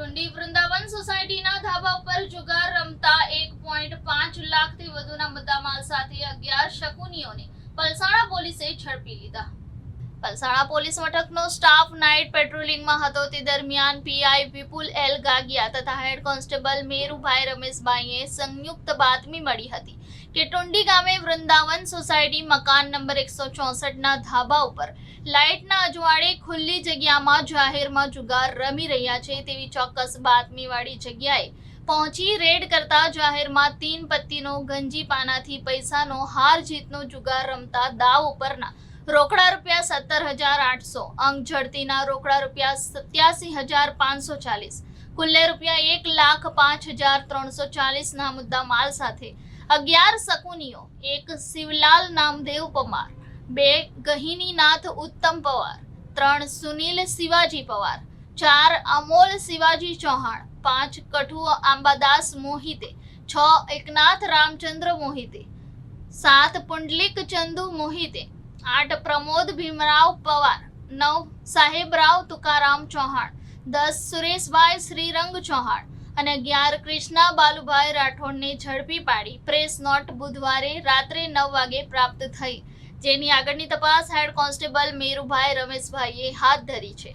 ટુંડી વૃંદાવન સોસાયટીના ધાબા ઉપર જુગાર રમતા એક પોઈન્ટ પાંચ લાખથી વધુના મુદ્દામાલ સાથે અગિયાર શકુનીઓને પલસાણા પોલીસે ઝડપી લીધા. પલસાણા પોલીસ મથકનો સ્ટાફ નાઇટ પેટ્રોલિંગમાં હતો. તે દરમિયાન પીઆઈ વિપુલ એલ ગાગિયા તથા હેડ કોન્સ્ટેબલ મેરુભાઈ રમેશભાઈએ સંયુક્ત બાતમી મળી હતી. કે ટુંડી ગામે વૃંદાવન સોસાયટી મકાન નંબર એકસો ચોસઠના ધાબા ઉપર લાઇટના અજવાળે ખુલ્લી જગ્યામાં જાહેરમાં જુગાર રમી રહ્યા છે. તેવી ચોક્કસ બાતમીવાળી જગ્યાએ પહોંચી રેડ કરતા જાહેરમાં તીન પત્તીનો ગંજી પાનાથી પૈસાનો હાર જીતનો જુગાર રમતા દાવ ઉપરના રોકડા રૂપિયા સત્તર હજાર આઠસો અંક ઝડતીના રોકડા રૂપિયા સત્યાસી હજાર પાંચસો ચાલીસ કુલ્લે રૂપિયા એક લાખ પાંચ હજાર ત્રણસો ચાલીસના મુદ્દા માલ સાથે, અગિયાર શકુનીઓ, એક શિવલાલ નામદેવ પમાર બે ગહિનીનાથ ઉત્તમ પવાર, ત્રણ સુનિલ શિવાજી પવાર, ચાર અમોલ શિવાજી ચૌહાણ, પાંચ કઠુ આંબાદાસ મોહિતે, છ એકનાથ રામચંદ્ર મોહિતે, સાત પુંડલિક ચંદુ મોહિતે આઠ પ્રમોદ, ભીમરાવ પવાર, નવ સાહેબરાવ તુકારામ ચૌહાણ, દસ સુરેશભાઈ શ્રીરંગ ચૌહાણ અને અગિયાર કૃષ્ણા બાલુભાઈ રાઠોડને ઝડપી પાડી પ્રેસ નોટ બુધવારે રાત્રે નવ વાગે પ્રાપ્ત થઈ. જેની આગળની તપાસ હેડ કોન્સ્ટેબલ મેરુભાઈ રમેશભાઈએ હાથ ધરી છે.